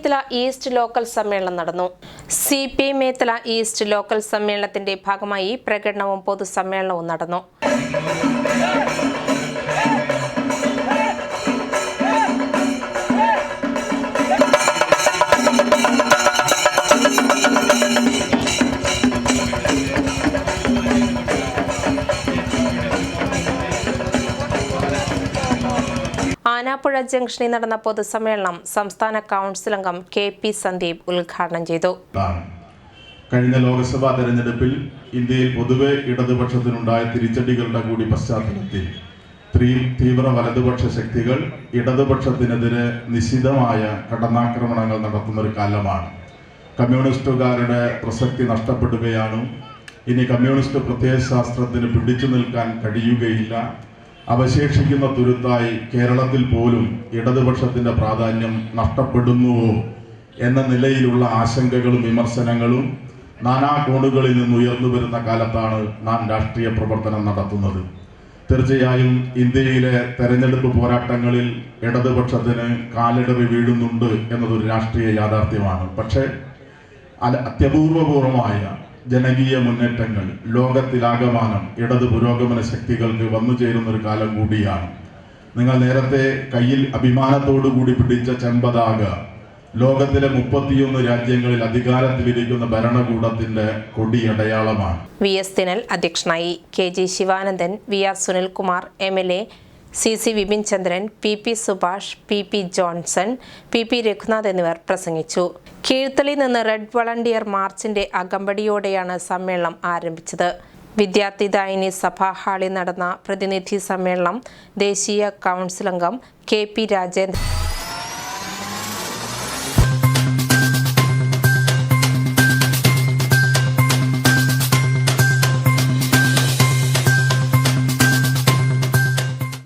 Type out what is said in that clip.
Methala east local സമ്മേളനം നടന്നു. C P Methala east local സമ്മേളനത്തിന്റെ ഭാഗമായി പ്രകടനവും പൊതുസമ്മേളനവും നടന്നു. ആനാപ്പുഴ ജംഗ്ഷനിൽ നടന്ന പൊതുസമ്മേളനം സംസ്ഥാന കൗൺസിൽ അംഗം കെ പി സന്ദീപ് ഉദ്ഘാടനം ചെയ്തു. കഴിഞ്ഞ ലോക്സഭാ തെരഞ്ഞെടുപ്പിൽ ഇന്ത്യയിൽ പൊതുവെ ഇടതുപക്ഷത്തിനുണ്ടായ തിരിച്ചടികളുടെ കൂടി പശ്ചാത്തലത്തിൽ തീവ്ര വലതുപക്ഷ ശക്തികൾ ഇടതുപക്ഷത്തിനെതിരെ നിശിതമായ കടന്നാക്രമണങ്ങൾ നടത്തുന്ന ഒരു കാലമാണ്. കമ്മ്യൂണിസ്റ്റുകാരുടെ പ്രസക്തി നഷ്ടപ്പെടുകയാണ്. ഇനി കമ്മ്യൂണിസ്റ്റ് പ്രത്യയശാസ്ത്രത്തിന് പിടിച്ചു നിൽക്കാൻ കഴിയുകയില്ല. അവശേഷിക്കുന്ന തുരുത്തായി കേരളത്തിൽ പോലും ഇടതുപക്ഷത്തിന്റെ പ്രാധാന്യം നഷ്ടപ്പെടുന്നുവോ എന്ന നിലയിലുള്ള ആശങ്കകളും വിമർശനങ്ങളും നാനാ കോണുകളിൽ നിന്ന് ഉയർന്നു വരുന്ന കാലത്താണ് നാം രാഷ്ട്രീയ പ്രവർത്തനം നടത്തുന്നത്. തീർച്ചയായും ഇന്ത്യയിലെ തെരഞ്ഞെടുപ്പ് പോരാട്ടങ്ങളിൽ ഇടതുപക്ഷത്തിന് കാലിടറി വീഴുന്നുണ്ട് എന്നതൊരു രാഷ്ട്രീയ യാഥാർത്ഥ്യമാണ്. പക്ഷേ അത് അത്യപൂർവപൂർവമായ ജനകീയ മുന്നേറ്റങ്ങൾ ലോകത്തിലാകമാനം ഇടത് പുരോഗമന ശക്തികൾക്ക് വന്നു ചേരുന്ന ഒരു കാലം കൂടിയാണ്. നിങ്ങൾ നേരത്തെ കയ്യിൽ അഭിമാനത്തോടു കൂടി പിടിച്ച ചെമ്പതാക ലോകത്തിലെ മുപ്പത്തിയൊന്ന് രാജ്യങ്ങളിൽ അധികാരത്തിലിരിക്കുന്ന ഭരണകൂടത്തിന്റെ കൊടിയടയാളമാണ്. വി എസ് തിനൽ അധ്യക്ഷനായി K G Sivanandan V R Sunilkumar M L A C C Vipin Chandran P P Subhash P P Johnson P P Raghunath എന്നിവർ പ്രസംഗിച്ചു. കീഴ്ത്തലിൽ നിന്ന് റെഡ് വളണ്ടിയർ മാർച്ചിന്റെ അകമ്പടിയോടെയാണ് സമ്മേളനം ആരംഭിച്ചത്. വിദ്യാർത്ഥിദായിനി സഭാ ഹാളിൽ നടന്ന പ്രതിനിധി സമ്മേളനം ദേശീയ കൗൺസിൽ അംഗം കെ പി രാജേന്ദ്രൻ